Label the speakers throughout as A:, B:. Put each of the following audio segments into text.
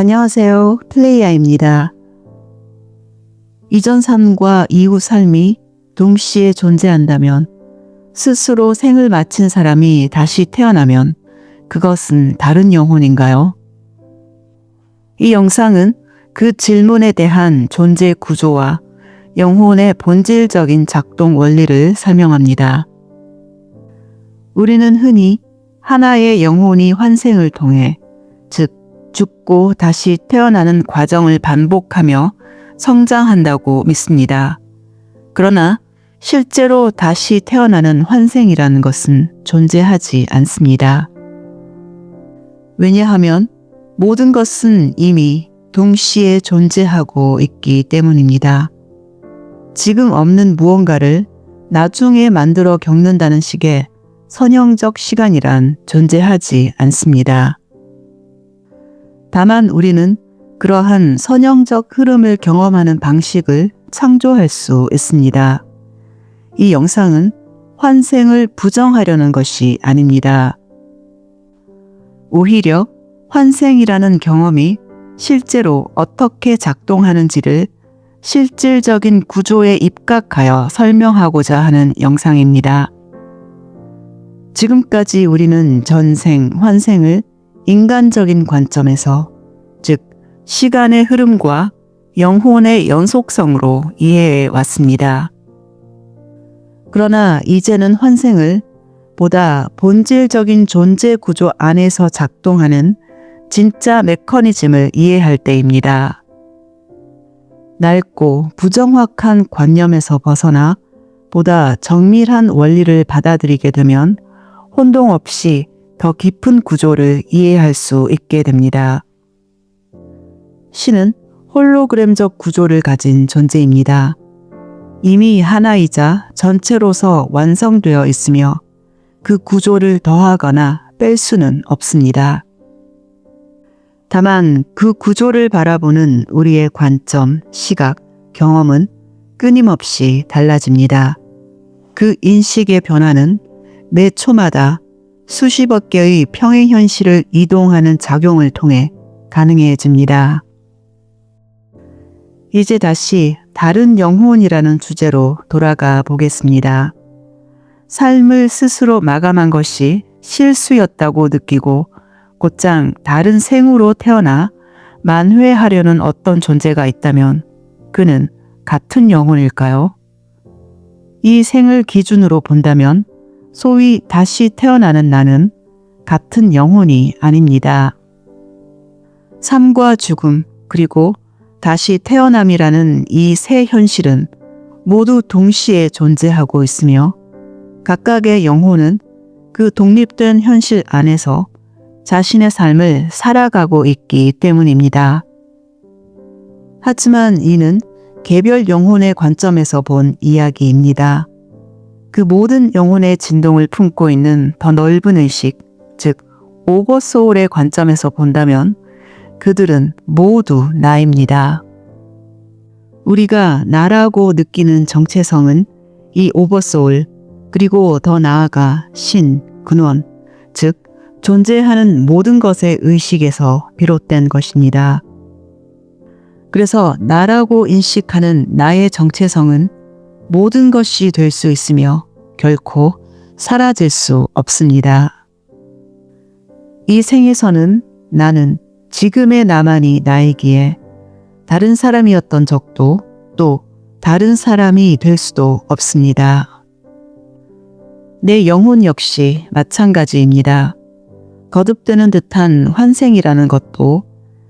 A: 안녕하세요. 플레이아입니다. 이전 삶과 이후 삶이 동시에 존재한다면 스스로 생을 마친 사람이 다시 태어나면 그것은 다른 영혼인가요? 이 영상은 그 질문에 대한 존재 구조와 영혼의 본질적인 작동 원리를 설명합니다. 우리는 흔히 하나의 영혼이 환생을 통해, 즉, 죽고 다시 태어나는 과정을 반복하며 성장한다고 믿습니다. 그러나 실제로 다시 태어나는 환생이라는 것은 존재하지 않습니다. 왜냐하면 모든 것은 이미 동시에 존재하고 있기 때문입니다. 지금 없는 무언가를 나중에 만들어 겪는다는 식의 선형적 시간이란 존재하지 않습니다. 다만 우리는 그러한 선형적 흐름을 경험하는 방식을 창조할 수 있습니다. 이 영상은 환생을 부정하려는 것이 아닙니다. 오히려 환생이라는 경험이 실제로 어떻게 작동하는지를 실질적인 구조에 입각하여 설명하고자 하는 영상입니다. 지금까지 우리는 전생, 환생을 인간적인 관점에서, 즉, 시간의 흐름과 영혼의 연속성으로 이해해 왔습니다. 그러나 이제는 환생을 보다 본질적인 존재 구조 안에서 작동하는 진짜 메커니즘을 이해할 때입니다. 낡고 부정확한 관념에서 벗어나 보다 정밀한 원리를 받아들이게 되면 혼동 없이 더 깊은 구조를 이해할 수 있게 됩니다. 신은 홀로그램적 구조를 가진 존재입니다. 이미 하나이자 전체로서 완성되어 있으며 그 구조를 더하거나 뺄 수는 없습니다. 다만 그 구조를 바라보는 우리의 관점, 시각, 경험은 끊임없이 달라집니다. 그 인식의 변화는 매 초마다 수십억 개의 평행 현실을 이동하는 작용을 통해 가능해집니다. 이제 다시 다른 영혼이라는 주제로 돌아가 보겠습니다. 삶을 스스로 마감한 것이 실수였다고 느끼고 곧장 다른 생으로 태어나 만회하려는 어떤 존재가 있다면 그는 같은 영혼일까요? 이 생을 기준으로 본다면 소위 다시 태어나는 나는 같은 영혼이 아닙니다. 삶과 죽음, 그리고 다시 태어남이라는 이 세 현실은 모두 동시에 존재하고 있으며 각각의 영혼은 그 독립된 현실 안에서 자신의 삶을 살아가고 있기 때문입니다. 하지만 이는 개별 영혼의 관점에서 본 이야기입니다. 그 모든 영혼의 진동을 품고 있는 더 넓은 의식, 즉, 오버소울의 관점에서 본다면 그들은 모두 나입니다. 우리가 나라고 느끼는 정체성은 이 오버소울, 그리고 더 나아가 신, 근원, 즉, 존재하는 모든 것의 의식에서 비롯된 것입니다. 그래서 나라고 인식하는 나의 정체성은 모든 것이 될 수 있으며 결코 사라질 수 없습니다. 이 생에서는 나는 지금의 나만이 나이기에 다른 사람이었던 적도 또 다른 사람이 될 수도 없습니다. 내 영혼 역시 마찬가지입니다. 거듭되는 듯한 환생이라는 것도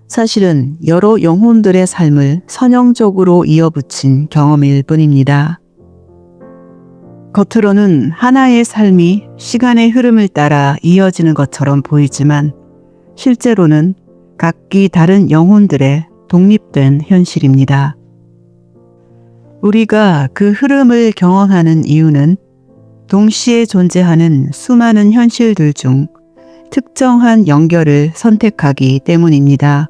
A: 사실은 여러 영혼들의 삶을 선형적으로 이어붙인 경험일 뿐입니다. 겉으로는 하나의 삶이 시간의 흐름을 따라 이어지는 것처럼 보이지만 실제로는 각기 다른 영혼들의 독립된 현실입니다. 우리가 그 흐름을 경험하는 이유는 동시에 존재하는 수많은 현실들 중 특정한 연결을 선택하기 때문입니다.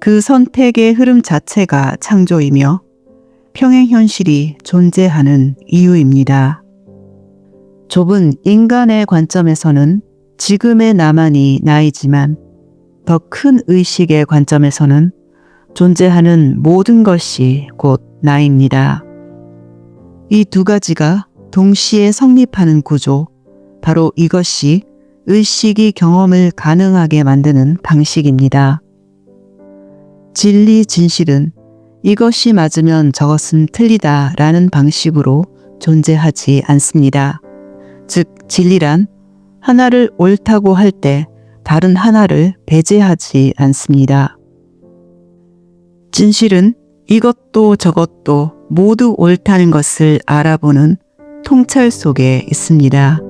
A: 그 선택의 흐름 자체가 창조이며 평행 현실이 존재하는 이유입니다. 좁은 인간의 관점에서는 지금의 나만이 나이지만 더 큰 의식의 관점에서는 존재하는 모든 것이 곧 나입니다. 이 두 가지가 동시에 성립하는 구조, 바로 이것이 의식이 경험을 가능하게 만드는 방식입니다. 진리, 진실은 이것이 맞으면 저것은 틀리다 라는 방식으로 존재하지 않습니다. 즉, 진리란 하나를 옳다고 할 때 다른 하나를 배제하지 않습니다. 진실은 이것도 저것도 모두 옳다는 것을 알아보는 통찰 속에 있습니다.